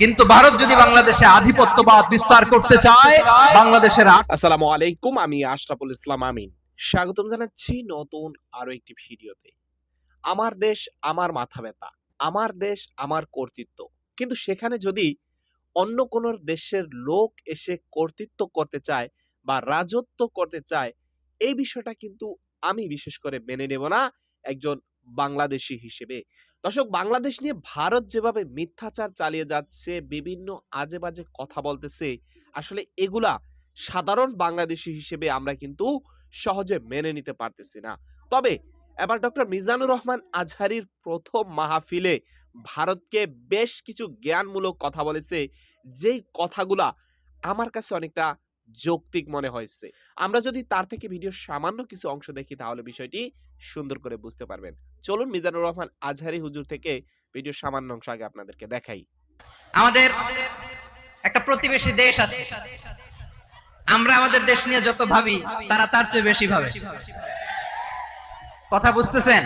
কিন্তু ভারত যদি বাংলাদেশে আধিপত্যবাদ বিস্তার করতে চায়, বাংলাদেশের আসসালামু আলাইকুম, আমি আশরাফুল ইসলাম আমিন। স্বাগতম জানাচ্ছি নতুন আরও একটি ভিডিওতে। আমার দেশ আমার মাথা ব্যথা আমার দেশ আমার কর্তৃত্ব। কিন্তু সেখানে যদি অন্য কোন দেশের লোক এসে কর্তৃত্ব করতে চায় বা রাজত্ব করতে চায়, এই বিষয়টা কিন্তু আমি বিশেষ করে মেনে নেব না একজন বাংলাদেশি হিসেবে। দর্শক, বাংলাদেশ নিয়ে ভারত যেভাবে মিথ্যাচার চালিয়ে যাচ্ছে, বিভিন্ন আজে বাজে কথা বলতেছে, আসলে এগুলা সাধারণ বাংলাদেশি হিসেবে আমরা কিন্তু সহজে মেনে নিতে পারতেছি না। তবে এবার ডক্টর মিজানুর রহমান আজহারির প্রথম মাহফিলে ভারতকে বেশ কিছু জ্ঞানমূলক কথা বলেছে, যেই কথাগুলা আমার কাছে অনেকটা যৌক্তিক মনে হয়েছে। আমরা যদি তার থেকে ভিডিও সামান্য কিছু অংশ দেখি, তাহলে বিষয়টি সুন্দর করে বুঝতে পারবেন। চলুন মিজানুর রহমান আজহারি হুজুর থেকে ভিডিও সামান্য অংশ আগে আপনাদেরকে দেখাই। আমাদের একটা প্রতিবেশী দেশ আছে। আমরা আমাদের দেশ নিয়ে যত ভাবি, তারা তার চেয়ে বেশি ভাবে। কথা বুঝতেছেন?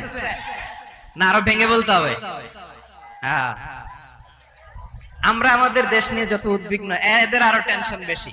না, আরও ভেঙে বলতে হবে। হ্যাঁ। আমরা আমাদের দেশ নিয়ে যত উদ্বিগ্ন, এদের আরও টেনশন বেশি।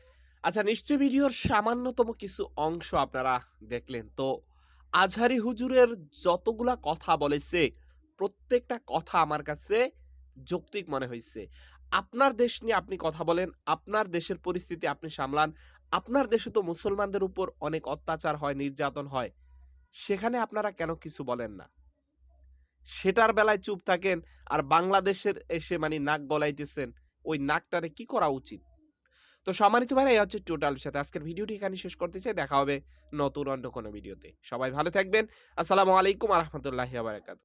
আচ্ছা নিশ্চয় ভিডিওর সামান্যতম কিছু অংশ আপনারা দেখলেন। তো আজহারি হুজুরের যতগুলা কথা বলেছে, প্রত্যেকটা কথা আমার কাছে যৌক্তিক মনে হয়েছে আপনার দেশ নিয়ে আপনি কথা বলেন, আপনার দেশের পরিস্থিতি আপনি সামলান, আপনার দেশে তো মুসলমানদের উপর অনেক অত্যাচার হয়, নির্যাতন হয়, সেখানে আপনারা কেন কিছু বলেন না? সেটার বেলায় চুপ থাকেন আর বাংলাদেশের এসে মানে নাক গলাইতেছেন, ওই নাকটারে কি করা উচিত? তো সম্মানিত ভাই এই হচ্ছে টোটাল সাথে আজকের ভিডিওটি এখানে শেষ করতে চাই। দেখা হবে নতুন অন্য কোনো ভিডিওতে। সবাই ভালো থাকবেন। আসসালামু আলাইকুম আহমতুল্লাহ বারাকাত।